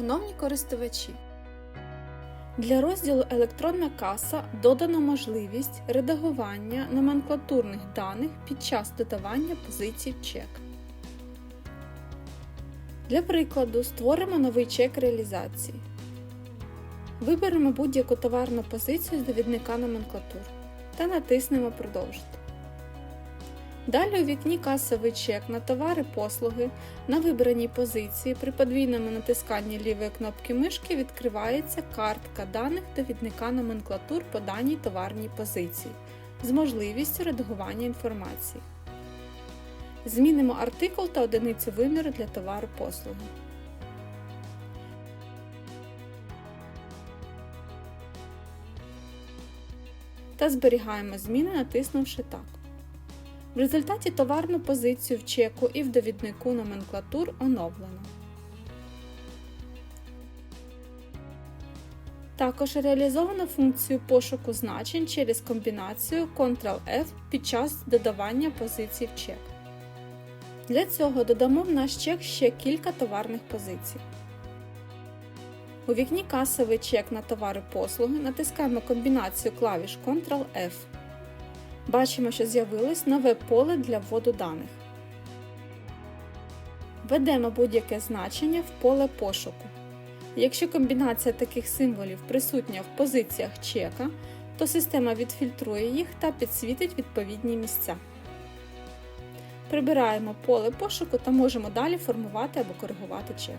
Шановні користувачі, для розділу Електронна каса додано можливість редагування номенклатурних даних під час додавання позицій в чек. Для прикладу, створимо новий чек реалізації. Виберемо будь-яку товарну позицію з довідника номенклатур та натиснемо Продовжити. Далі у вікні Касовий чек на товари послуги на вибраній позиції при подвійному натисканні лівої кнопки мишки відкривається картка даних довідника номенклатур по даній товарній позиції з можливістю редагування інформації. Змінимо артикул та одиницю виміру для товару послуги. Та зберігаємо зміни, натиснувши так. В результаті товарну позицію в чеку і в довіднику номенклатур оновлено. Також реалізовано функцію пошуку значень через комбінацію Ctrl-F під час додавання позицій в чек. Для цього додамо в наш чек ще кілька товарних позицій. У вікні Касовий чек на товари послуги натискаємо комбінацію клавіш Ctrl-F. Бачимо, що з'явилось нове поле для вводу даних. Введемо будь-яке значення в поле пошуку. Якщо комбінація таких символів присутня в позиціях чека, то система відфільтрує їх та підсвітить відповідні місця. Прибираємо поле пошуку та можемо далі формувати або коригувати чек.